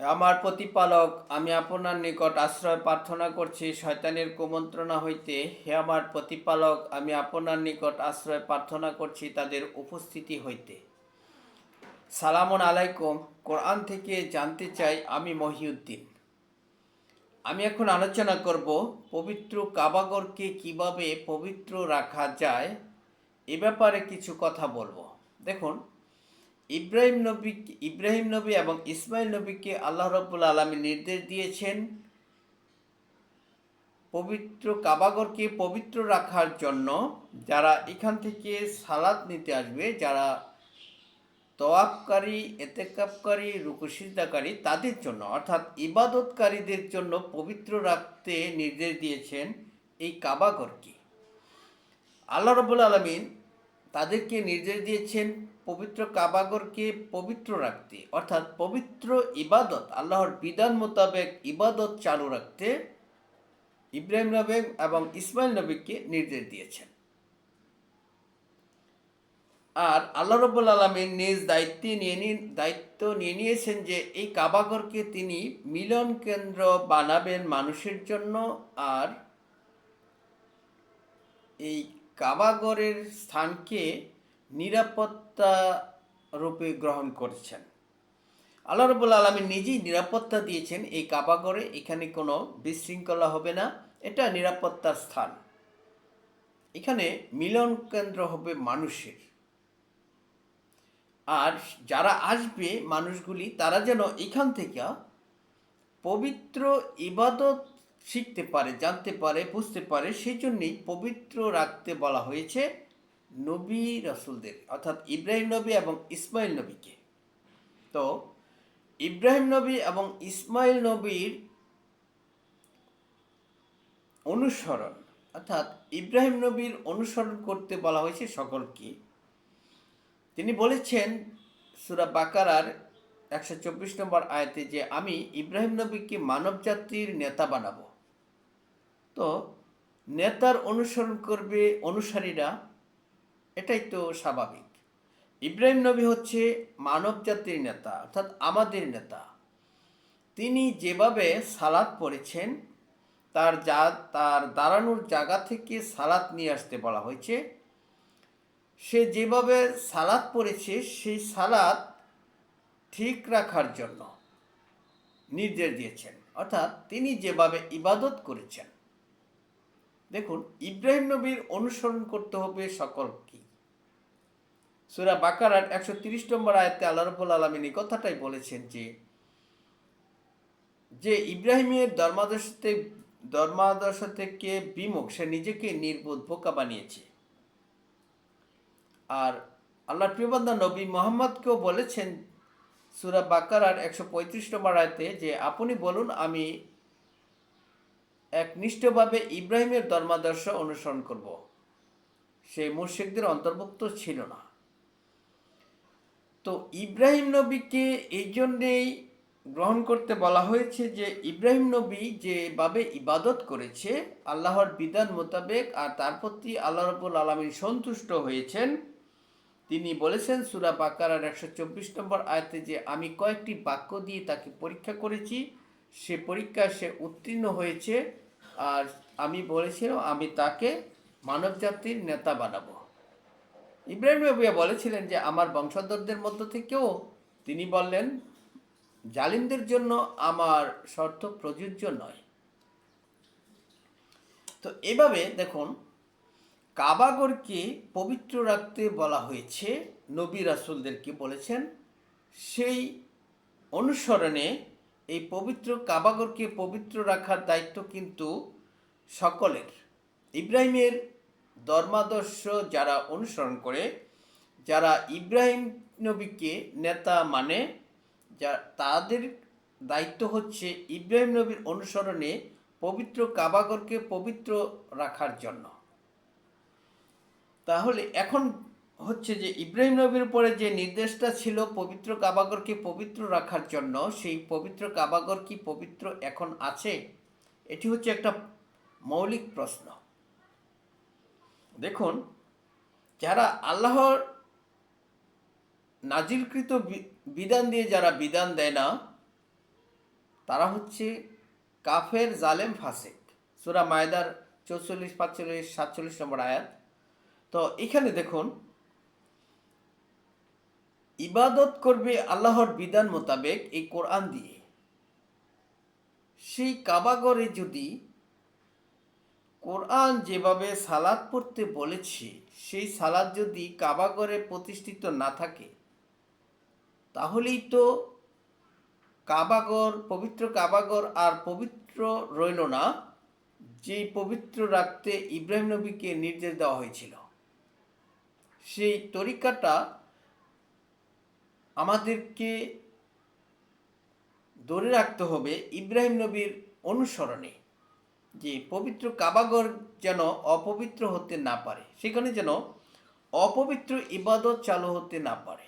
আমার প্রতিপালক, আমি আপনার নিকট আশ্রয় প্রার্থনা করছি, শয়তানের কুমন্ত্রণা হইতে। হে আমার প্রতিপালক, আমি আপনার নিকট আশ্রয় প্রার্থনা করছি তাদের উপস্থিতি হইতে। সালামুন আলাইকুম। কোরআন থেকে জানতে চাই আমি মহিউদ্দিন। আমি এখন আলোচনা করব পবিত্র কাবাগরকে কীভাবে পবিত্র রাখা যায়, এ ব্যাপারে কিছু কথা বলব। দেখুন ইব্রাহিম নবী ইব্রাহিম নবী এবং ইসমাইল নবীকে আল্লাহ রব্বুল আলমী নির্দেশ দিয়েছেন পবিত্র কাবাগরকে পবিত্র রাখার জন্য। যারা এখান থেকে সালাদ নিতে আসবে, যারা তওয়াফকারী এতেকাপকারী রুকুসিদ্দাকারী, তাদের জন্য, অর্থাৎ ইবাদতকারীদের জন্য পবিত্র রাখতে নির্দেশ দিয়েছেন এই কাবাগরকে। আল্লাহ রবুল আলমিন তাদেরকে নির্দেশ দিয়েছেন পবিত্র কাবাগরকে পবিত্র রাখতে, অর্থাৎ পবিত্র ইবাদত, আল্লাহর বিধান মোতাবেক ইবাদত চালু রাখতে ইব্রাহিম নবী এবং ইসমাইল নবীকে নির্দেশ দিয়েছেন। আর আল্লাহ রব্বুল আলমীর নিজ দায়িত্বে নিয়ে দায়িত্ব নিয়ে নিয়েছেন যে এই কাবাগরকে তিনি মিলন কেন্দ্র বানাবেন মানুষের জন্য, আর এই কাবাগরের স্থানকে নিরাপত্তা রূপে গ্রহণ করছেন। আল্লাহ রবুল আলমী নিজেই নিরাপত্তা দিয়েছেন এই কাবাগরে, এখানে কোনো বিশৃঙ্খলা হবে না, এটা নিরাপত্তার স্থান। এখানে মিলন কেন্দ্র হবে মানুষের। আর যারা আসবে মানুষগুলি, তারা যেন এখান থেকে পবিত্র ইবাদত শিখতে পারে, জানতে পারে, বুঝতে পারে, সেই জন্যই পবিত্র রাখতে বলা হয়েছে। নবী রসুলদের, অর্থাৎ ইব্রাহিম নবী এবং ইসমাইল নবীকে। তো, ইব্রাহিম নবী এবং ইসমাইল নবীর অনুসরণ, অর্থাৎ ইব্রাহিম নবীর অনুসরণ করতে বলা হয়েছে সকলকে। তিনি বলেছেন, সুরা বাকারার একশো চব্বিশ নম্বর আয়াতে যে, আমি ইব্রাহিম নবীকে মানব জাতির নেতা বানাবো। তো, নেতার অনুসরণ করবে অনুসারীরা এটাই তো স্বাভাবিক। ইব্রাহিম নবী হচ্ছে মানব জাতির নেতা, অর্থাৎ আমাদের নেতা। তিনি যেভাবে সালাদ পড়েছেন, তার যা, তার দাঁড়ানোর জায়গা থেকে সালাদ নিয়ে আসতে বলা হয়েছে। সে যেভাবে সালাদ পড়েছে, সেই সালাদ ঠিক রাখার জন্য নির্দেশ দিয়েছেন। অর্থাৎ তিনি যেভাবে ইবাদত করেছেন। দেখুন, ইব্রাহিম নবীর অনুসরণ করতে হবে সকলকে সুরা বাকারার একশো তিরিশ নম্বর আয়তে আল্লাহ রবুল আলমিন এই কথাটাই বলেছেন যে যে ইব্রাহিমের ধর্মাদর্শতে, ধর্মাদর্শ থেকে বিমুখ, সে নিজেকে নির্বোধ, বোকা বানিয়েছে। আর আল্লাহ প্রিয়বান্ধা নবী মোহাম্মদকেও বলেছেন সুরা বাকারার একশো পঁয়ত্রিশ নম্বর আয়তে যে, আপনি বলুন, আমি একনিষ্ঠভাবে ইব্রাহিমের ধর্মাদর্শ অনুসরণ করব। সে মুর্শিকদের অন্তর্ভুক্ত ছিল না। তো ইব্রাহিম নবীকে এই জন্যেই গ্রহণ করতে বলা হয়েছে যে ইব্রাহিম নবী যেভাবে ইবাদত করেছে, আল্লাহর বিধান মোতাবেক আর তার প্রতি আল্লাহ রবুল আলমী সন্তুষ্ট হয়েছেন, তিনি বলেছেন সুরা বাকারার একশো চব্বিশ নম্বর আয়তে যে, আমি কয়েকটি বাক্য দিয়ে তাকে পরীক্ষা করেছি, সে পরীক্ষায় সে উত্তীর্ণ হয়েছে, আর আমি বলেছিলাম আমি তাকে মানব জাতির নেতা বানাবো। ইব্রাহিম নবিয়া বলেছিলেন যে, আমার বংশধরদের মধ্য থেকেও তিনি বললেন, জালিমদের জন্য আমার শর্ত প্রযোজ্য নয়। তো এভাবে দেখুন, কাবাগরকে পবিত্র রাখতে বলা হয়েছে, নবী রাসুলদেরকে বলেছেন, সেই অনুসরণে এই পবিত্র কাবাগরকে পবিত্র রাখার দায়িত্ব কিন্তু সকলের। ইব্রাহিমের ধর্মাদর্শ যারা অনুসরণ করে, যারা ইব্রাহিম নবীকে নেতা মানে যা তাদের দায়িত্ব হচ্ছে ইব্রাহিম নবীর অনুসরণে পবিত্র কাবাগরকে পবিত্র রাখার জন্য। তাহলে এখন হচ্ছে যে ইব্রাহিম নবীর উপরে যে নির্দেশটা ছিল পবিত্র কাবাগরকে পবিত্র রাখার জন্য, সেই পবিত্র কাবাগর কি পবিত্র এখন আছে? এটি হচ্ছে একটা মৌলিক প্রশ্ন। দেখুন, যারা আল্লাহর নাজিলকৃত বিধান দিয়ে যারা বিধান দেয় না, তারা হচ্ছে কাফের জালেম ফাসেক। সুরা মায়দার চৌচল্লিশ, পাঁচচল্লিশ, সাতচল্লিশ নম্বর আয়াত। তো এখানে দেখুন, ইবাদত করবে আল্লাহর বিধান মোতাবেক এই কোরআন দিয়ে। সেই কাবাগরে যদি কোরআন যেভাবে সালাদ পড়তে বলেছে, সেই সালাদ যদি কাবাগরে প্রতিষ্ঠিত না থাকে, তাহলেই তো কাবাগর পবিত্র কাবাগর আর পবিত্র রইল না, যেই পবিত্র রাখতে ইব্রাহিম নবীকে নির্দেশ দেওয়া হয়েছিল। সেই তরিকাটা আমাদেরকে ধরে রাখতে হবে ইব্রাহিম নবীর অনুসরণে। যে পবিত্র কাবাগর যেন অপবিত্র হতে না পারে, সেখানে যেন অপবিত্র ইবাদত চালু হতে না পারে।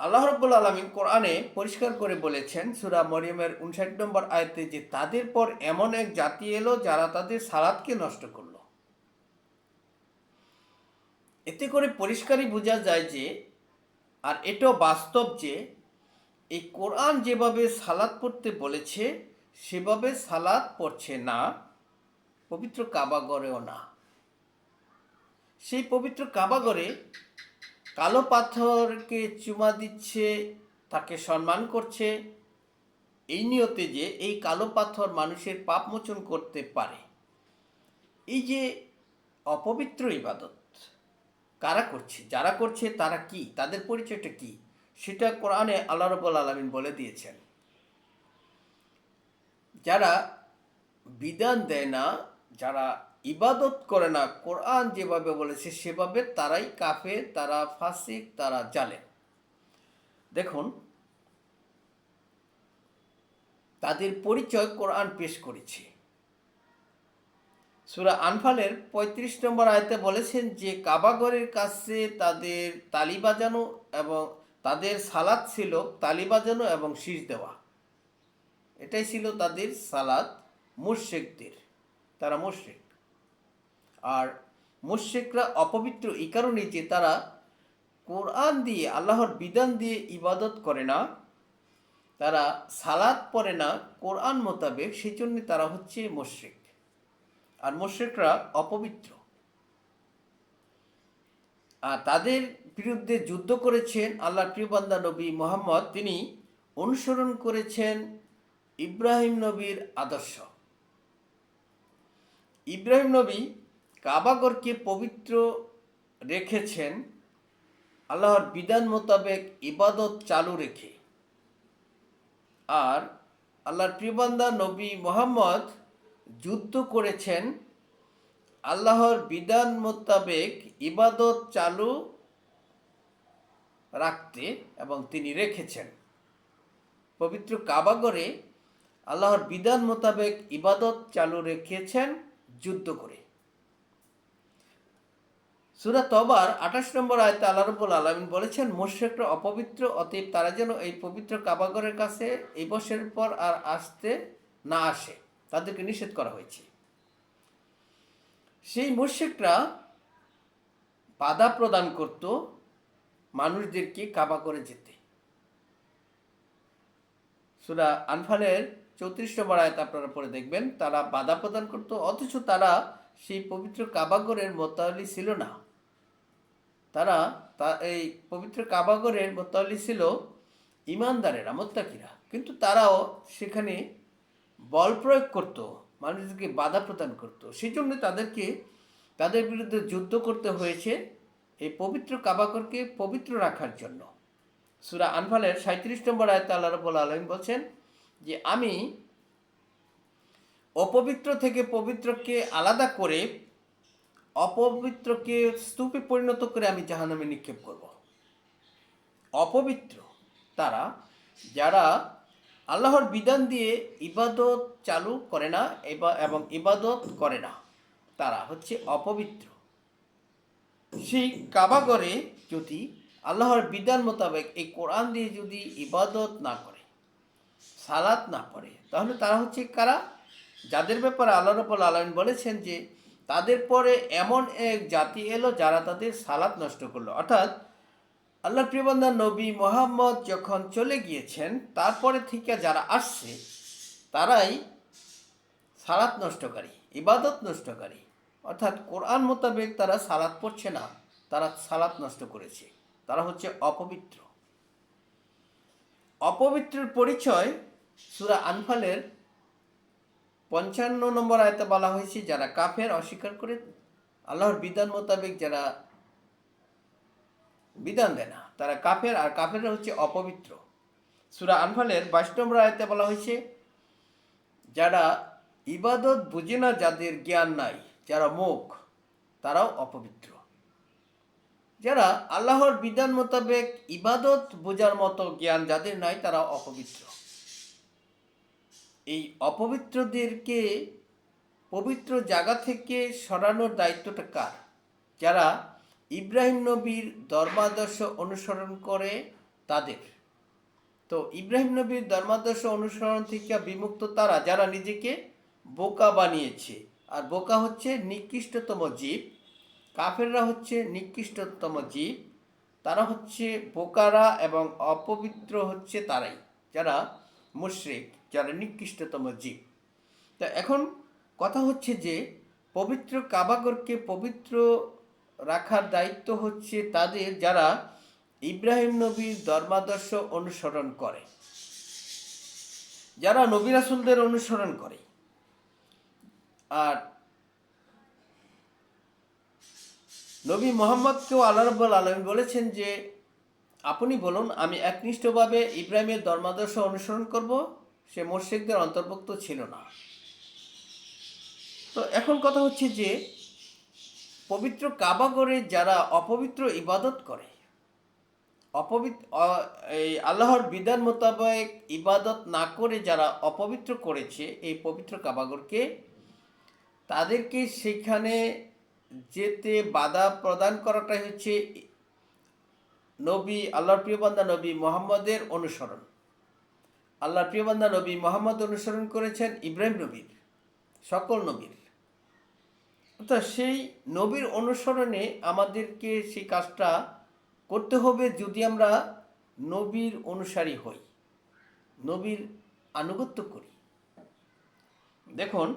আল্লাহ রব্বুল আলমিন কোরআনে পরিষ্কার করে বলেছেন, সুরা মরিয়মের উনষাট নম্বর আয়তে যে, তাদের পর এমন এক জাতি এলো যারা তাদের সালাদকে নষ্ট করল। এতে করে পরিষ্কারই বোঝা যায় যে, আর এটাও বাস্তব যে এই কোরআন যেভাবে সালাদ পড়তে বলেছে, সেভাবে সালাদ পড়ছে না, পবিত্র কাবাগরেও না। সেই পবিত্র কাবাগরে কালো পাথরকে চুমা দিচ্ছে, তাকে সম্মান করছে। এই নিয়তে যে এই কালো পাথর মানুষের পাপ মোচন করতে পারে। এই যে অপবিত্র ইবাদত, কারা করছে? যারা করছে, তারা কি? তাদের পরিচয়টা কি? সেটা কোরআনে আল্লাহ রব্বুল আলমিন বলে দিয়েছেন। যারা বিধান দেয় না, যারা ইবাদত করে না, কোরআন যেভাবে বলেছে সেভাবে তারাই কাফে তারা ফাসিক, তারা জালে দেখুন, তাদের পরিচয় কোরআন পেশ করেছে। সুরা আনফালের পঁয়ত্রিশ নম্বর আয়তে বলেছেন যে কাবাগরের কাছে তাদের তালি বাজানো এবং তাদের সালাদ ছিল তালি বাজানো এবং শীষ দেওয়া। এটাই ছিল তাদের সালাদ মুর্শেকদের তারা মুর্শেক আর মুর্শেকরা অপবিত্র এই কারণে যে তারা কোরআন দিয়ে, আল্লাহর বিধান দিয়ে ইবাদত করে না, তারা সালাদ পড়ে না কোরআন মোতাবেক সেই জন্য তারা হচ্ছে মুশ্রিক। আর মুশ্রিকরা অপবিত্র। আর তাদের বিরুদ্ধে যুদ্ধ করেছেন আল্লাহ প্রিয়বান্দা নবী মোহাম্মদ। তিনি অনুসরণ করেছেন ইব্রাহিম নবীর আদর্শ। ইব্রাহিম নবী কাবাগরকে পবিত্র রেখেছেন। আল্লাহর বিধান মোতাবেক ইবাদত চালু রেখে। আর আল্লাহর প্রিয়বান্দা নবী মোহাম্মদ যুদ্ধ করেছেন। আল্লাহর বিধান মোতাবেক ইবাদত চালু রাখতে এবং তিনি রেখেছেন। পবিত্র কাবাগরে আল্লাহর বিধান মোতাবেক ইবাদত চালু রেখেছেন যুদ্ধ করে। সুরা তবার আঠাশ নম্বর আয়তে আল্লাহ রব্বুল আলমিন বলেছেন মোশেকরা অপবিত্র, অতএব তারা যেন এই পবিত্র কাবাগরের কাছে এই বছরের পর আর আসতে না আসে। তাদেরকে নিষেধ করা হয়েছে। সেই মোশেকরা বাধা প্রদান করত মানুষদেরকে কাবা করে যেতে। সুরা আনফালের চৌত্রিশ নম্বর আয়ত আপনারা পরে দেখবেন, তারা বাধা প্রদান করত, অথচ তারা সেই পবিত্র কাবাগরের মোতালি ছিল না। তারা, তা, এই পবিত্র কাবাগরের মোতালি ছিল ইমানদারেরা, মোত্তাকিরা। কিন্তু তারাও সেখানে বল প্রয়োগ করত, মানুষদেরকে বাধা প্রদান করত। সেই জন্য তাদেরকে, তাদের বিরুদ্ধে যুদ্ধ করতে হয়েছে। এই পবিত্র কাবাকরকে পবিত্র রাখার জন্য। সুরা আনফালের সাঁত্রিশ নম্বর আয়তে আল্লাহ রব্বুল আলম বলছেন যে, আমি অপবিত্র থেকে পবিত্রকে আলাদা করে অপবিত্রকে স্তূপে পরিণত করে আমি জাহান্নামে নিক্ষেপ করব। অপবিত্র তারা, যারা আল্লাহর বিধান দিয়ে ইবাদত চালু করে না, এবং ইবাদত করে না, তারা হচ্ছে অপবিত্র। সেই কাবাগরে যদি আল্লাহর বিধান মোতাবেক এই কোরআন দিয়ে যদি ইবাদত না করে, সালাত না পড়ে, তাহলে তারা হচ্ছে কারা? যাদের ব্যাপারে আল্লাহ রবুল আলমিন বলেছেন যে, তাদের পরে এমন এক জাতি এলো যারা তাদের সালাত নষ্ট করল। অর্থাৎ আল্লাহ প্রিয়বন্দা নবী মোহাম্মদ যখন চলে গিয়েছেন, তারপরে থেকে যারা আসছে, তারাই সালাত নষ্টকারী, ইবাদত নষ্টকারী। অর্থাৎ কোরআন মোতাবেক তারা সালাত পড়ছে না, তারা সালাত নষ্ট করেছে। তারা হচ্ছে অপবিত্র। অপবিত্রের পরিচয় সুরা আনফালের পঞ্চান্ন নম্বর আয়তে বলা হয়েছে, যারা কাফের অস্বীকার করে আল্লাহর বিধান মোতাবেক যারা বিধান দেয় না, তারা কাফের, আর কাফেররা হচ্ছে অপবিত্র। সুরা আনফালের বাইশ নম্বর আয়তে বলা হয়েছে, যারা ইবাদত বুঝে না, যাদের জ্ঞান নাই যারা মুখ, তারাও অপবিত্র। যারা আল্লাহর বিধান মোতাবেক ইবাদত বোঝার মতো জ্ঞান যাদের নাই, তারা অপবিত্র। এই অপবিত্রদেরকে পবিত্র জায়গা থেকে সরানোর দায়িত্বটা কার? যারা ইব্রাহিম নবীর ধর্মাদর্শ অনুসরণ করে তাদের। তো ইব্রাহিম নবীর ধর্মাদর্শ অনুসরণ থেকে বিমুক্ত তারা? যারা নিজেকে বোকা বানিয়েছে আর বোকা হচ্ছে নিকৃষ্টতম জীব, কাফেররা হচ্ছে নিকৃষ্টতম জীব, তারা হচ্ছে বোকারা এবং অপবিত্র হচ্ছে তারাই, যারা মুশরিক, যারা নিকৃষ্টতম জীব। তা এখন কথা হচ্ছে যে, পবিত্র কাবাগরকে পবিত্র রাখার দায়িত্ব হচ্ছে তাদের যারা ইব্রাহিম নবীর ধর্মাদর্শ অনুসরণ করে, যারা নবী রাসুলদের অনুসরণ করে। আর নবী মোহাম্মদকেও আল্লাহ রব্বুল আলমী বলেছেন যে, আপনি বলুন, আমি একনিষ্ঠভাবে ইব্রাহিমের ধর্মাদর্শ অনুসরণ করব। সে মোর্শেকদের অন্তর্ভুক্ত ছিল না। তো এখন কথা হচ্ছে যে, পবিত্র কাবাগরে যারা অপবিত্র ইবাদত করে, অপবিত্র এই আল্লাহর বিধান মোতাবেক ইবাদত না করে যারা অপবিত্র করেছে, এই পবিত্র কাবাগরকে তাদেরকে সেখানে যেতে বাধা প্রদান করাটাই হচ্ছে নবী, আল্লাহর প্রিয়বান্দা নবী মোহাম্মদের অনুসরণ। আল্লাহর প্রিয়বান্দা নবী মোহাম্মদ অনুসরণ করেছেন ইব্রাহিম নবীর, সকল নবীর। অর্থাৎ সেই নবীর অনুসরণে আমাদেরকে সেই কাজটা করতে হবে যদি আমরা নবীর অনুসারী হই, নবীর আনুগত্য করি। দেখুন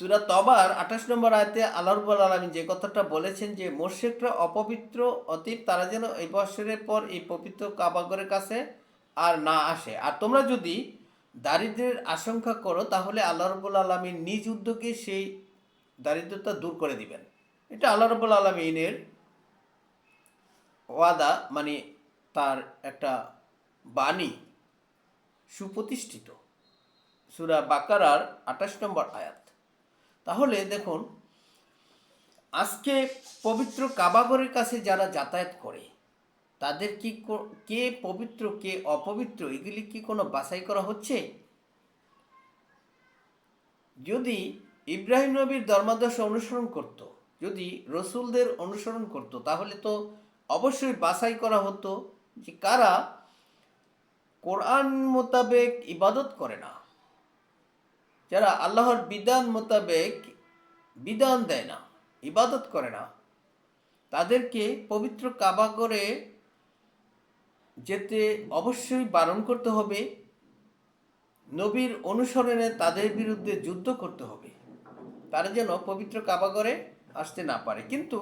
সুরা তবার আঠাশ নম্বর আয়তে আল্লাহ রব্বুল আলমী যে কথাটা বলেছেন যে মোর্শেকরা অপবিত্র অতীত তারা যেন এই বছরের পর এই পবিত্র কাবাগরের কাছে আর না আসে। আর তোমরা যদি দারিদ্রের আশঙ্কা করো, তাহলে আল্লাহ রব্বুল আলমী নিজ উদ্যোগে সেই দারিদ্রতা দূর করে দিবেন। এটা আল্লাহ রব্বুল আলমিনের ওয়াদা মানে তার একটা বাণী সুপ্রতিষ্ঠিত। সুরা বাকারার আঠাশ নম্বর আয়াত। তাহলে দেখুন, আজকে পবিত্র কাবাগরের কাছে যারা যাতায়াত করে, তাদের কি কে পবিত্র, কে অপবিত্র, এগুলি কি কোনো বাছাই করা হচ্ছে? যদি ইব্রাহিম নবীর ধর্মাদর্শ অনুসরণ করত, যদি রসুলদের অনুসরণ করত, তাহলে তো অবশ্যই বাছাই করা হতো যে কারা কোরআন মোতাবেক ইবাদত করে না। যারা আল্লাহর বিধান মোতাবেক বিধান দেয় না, ইবাদত করে না, তাদেরকে পবিত্র কাবা করে যেতে অবশ্যই বারণ করতে হবে। নবীর অনুসরণে তাদের বিরুদ্ধে যুদ্ধ করতে হবে। তারা যেন পবিত্র কাবাগরে আসতে না পারে। কিন্তু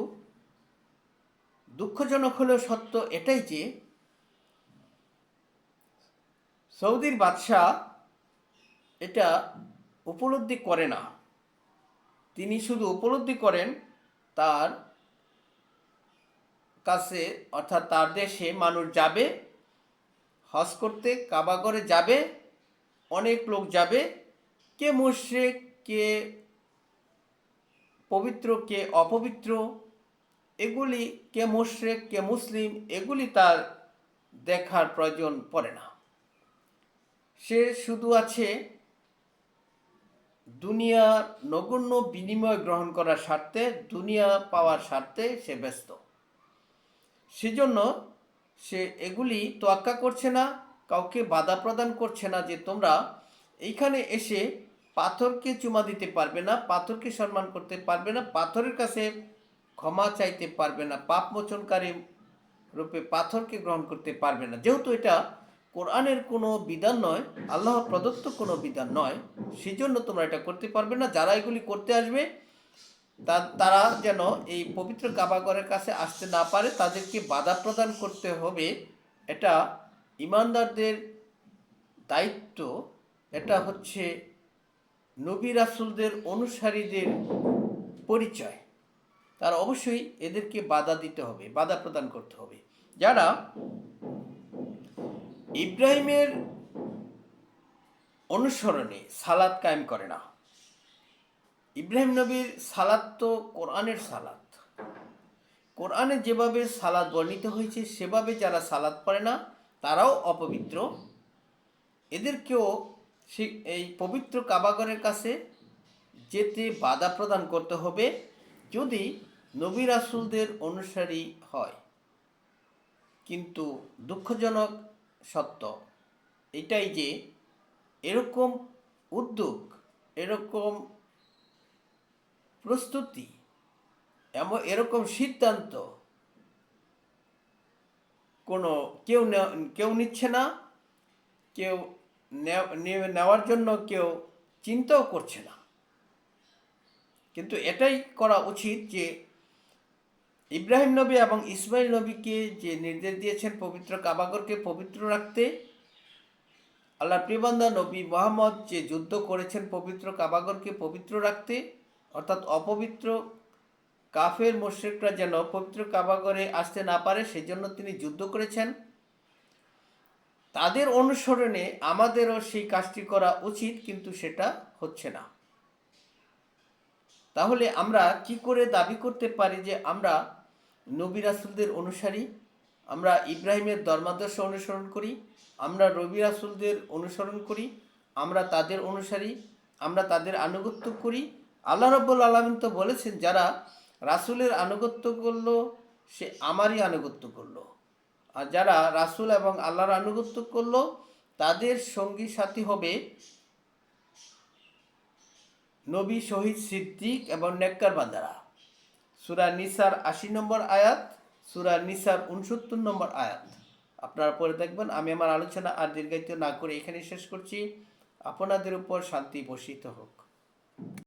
দুঃখজনক হলেও সত্য এটাই যে সৌদির বাদশাহ এটা উপলব্ধি করে না। তিনি শুধু উপলব্ধি করেন তার কাছে, অর্থাৎ তার দেশে মানুষ যাবে, হজ করতে কাবাগরে যাবে, অনেক লোক যাবে, কে মুশ্রেক, কে পবিত্র, কে অপবিত্র, এগুলি কে মুশ্রেক, কে মুসলিম, এগুলি তার দেখার প্রয়োজন পড়ে না। সে শুধু আছে দুনিয়া নগণ্য বিনিময় গ্রহণ করার স্বার্থে, দুনিয়া পাওয়ার স্বার্থে সে ব্যস্ত। সেজন্য সে এগুলি তোয়াক্কা করছে না, কাউকে বাধা প্রদান করছে না যে তোমরা এইখানে এসে পাথরকে চুমা দিতে পারবে না, পাথরকে সম্মান করতে পারবে না, পাথরের কাছে ক্ষমা চাইতে পারবে না, পাপ মোচনকারী রূপে পাথরকে গ্রহণ করতে পারবে না। যেহেতু এটা কোরআনের কোনো বিধান নয় আল্লাহ প্রদত্ত কোনো বিধান নয়, সেজন্য তোমরা এটা করতে পারবে না। যারা এগুলি করতে আসবে তারা যেন এই পবিত্র কাবাগরের কাছে আসতে না পারে, তাদেরকে বাধা প্রদান করতে হবে। এটা ইমানদারদের দায়িত্ব। এটা হচ্ছে নবী রাসুলদের অনুসারীদের পরিচয়। তার অবশ্যই এদেরকে বাধা দিতে হবে, বাধা প্রদান করতে হবে। যারা ইব্রাহিমের অনুসরণে সালাদ কায়েম করে না। ইব্রাহিম নবীর সালাদ তো কোরআনের সালাদ কোরআনে যেভাবে সালাদ বর্ণিত হয়েছে, সেভাবে যারা সালাদ পড়ে না, তারাও অপবিত্র। এদেরকেও সে এই পবিত্র কাবাগরের কাছে যেতে বাধা প্রদান করতে হবে যদি নবী রাসুলদের অনুসারী হয়। কিন্তু দুঃখজনক সত্য। এটাই যে এরকম উদ্যোগ, এরকম প্রস্তুতি, এমন, এরকম সিদ্ধান্ত কোনো কেউ কেউ নিচ্ছে না, কেউ নেও- নেওয়ার জন্য কেউ চিন্তাও করছে না। কিন্তু এটাই করা উচিত যে ইব্রাহিম নবী এবং ইসমাইল নবীকে যে নির্দেশ দিয়েছেন পবিত্র কাবাগরকে পবিত্র রাখতে আল্লাহ প্রিবান্দা নবী মোহাম্মদ যে যুদ্ধ করেছেন পবিত্র কাবাগরকে পবিত্র রাখতে, অর্থাৎ অপবিত্র কাফের মোশেকরা যেন পবিত্র কাবাগরে আসতে না পারে, সেজন্য তিনি যুদ্ধ করেছেন। তাদের অনুসরণে আমাদেরও সেই কাজটি করা উচিত, কিন্তু সেটা হচ্ছে না। তাহলে আমরা কি করে দাবি করতে পারি যে আমরা নবী রাসুলদের অনুসারী। আমরা ইব্রাহিমের ধর্মাদর্শ অনুসরণ করি। আমরা রবি রাসুলদের অনুসরণ করি। আমরা তাদের অনুসারী। আমরা তাদের আনুগত্য করি। আল্লাহ রব্বুল আলমিন তো বলেছেন, যারা রাসুলের আনুগত্য করল, সে আমারই আনুগত্য করল। আর যারা রাসুল এবং আল্লাহর আনুগত্য করল, তাদের সঙ্গী সাথী হবে নবী শহীদ সিদ্দিক এবং নেককার বান্দারা সুরা নিসার আশি নম্বর আয়াত, সুরা নিসার উনসত্তর নম্বর আয়াত। আপনারা পরে দেখবেন, আমি আমার আলোচনা আর দীর্ঘায়িত না করে এখানে শেষ করছি। আপনাদের উপর শান্তি বর্ষিত হোক।